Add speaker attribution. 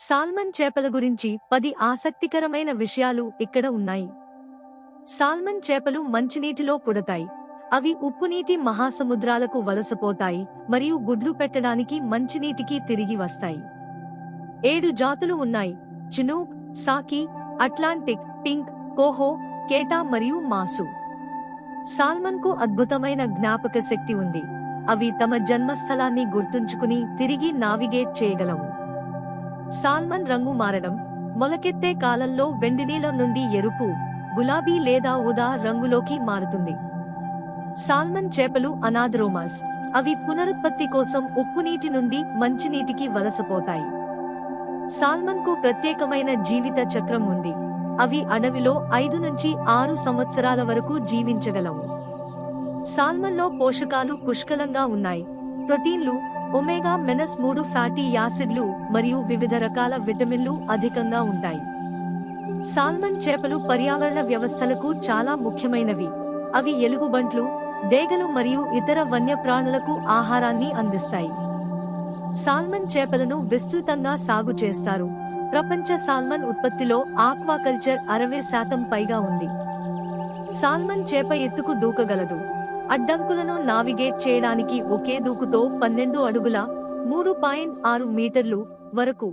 Speaker 1: Salmon చేపల గురించి పది ఆసక్తికరమైన విషయాలు ఇక్కడ ఉన్నాయి. సాల్మన్ చేపలు మంచినీటిలో పుడతాయి. అవి ఉప్పునీటి మహాసముద్రాలకు వలసపోతాయి మరియు గుడ్లు పెట్టడానికి మంచినీటికి తిరిగి వస్తాయి. ఏడు జాతులు ఉన్నాయి. చినూక్ సాకి అట్లాంటిక్ పింక్ కోహో కేటా మరియు మాసు. సాల్మన్కు అద్భుతమైన జ్ఞాపక శక్తి ఉంది. అవి తమ జన్మస్థలాన్ని గుర్తుంచుకుని తిరిగి నావిగేట్ చేయగలవు. సాల్మన్ రంగు మారడం మొలకెత్తే కాలంలో వెండినీలం నుండి ఎరుపు గులాబీ లేదా ఉదా రంగులోకి మారుతుంది. సాల్మన్ చేపలు అనాథరోమాస్ అవి పునరుత్పత్తి కోసం ఉప్పునీటి నుండి మంచినీటికి వలసపోతాయి. సాల్మన్కు ప్రత్యేకమైన జీవిత చక్రం ఉంది. అవి అడవిలో ఐదు నుంచి ఆరు సంవత్సరాల వరకు జీవించగలవు. సాల్మన్లో పోషకాలు పుష్కలంగా ఉన్నాయి. ప్రోటీన్లు ఒమేగా మెనస్ మూడు ఫ్యాటీ యాసిడ్లు మరియు వివిధ రకాల విటమిన్లు అధికంగా ఉంటాయి. సాల్మన్ చేపలు పర్యావరణ వ్యవస్థలకు చాలా ముఖ్యమైనవి. అవి ఎలుగుబంట్లు డేగలు మరియు ఇతర వన్యప్రాణులకు ఆహారాన్ని అందిస్తాయి. సాల్మన్ చేపలను విస్తృతంగా సాగు చేస్తారు. ప్రపంచ సాల్మన్ ఉత్పత్తిలో ఆక్వాకల్చర్ అరవై శాతం పైగా ఉంది. సాల్మన్ చేప ఎత్తుకు దూకగలదు. అడ్డంకులను నావిగేట్ చేయడానికి ఒకే దూకుతో పన్నెండు అడుగుల మూడు పాయింట్ ఆరు మీటర్లు వరకు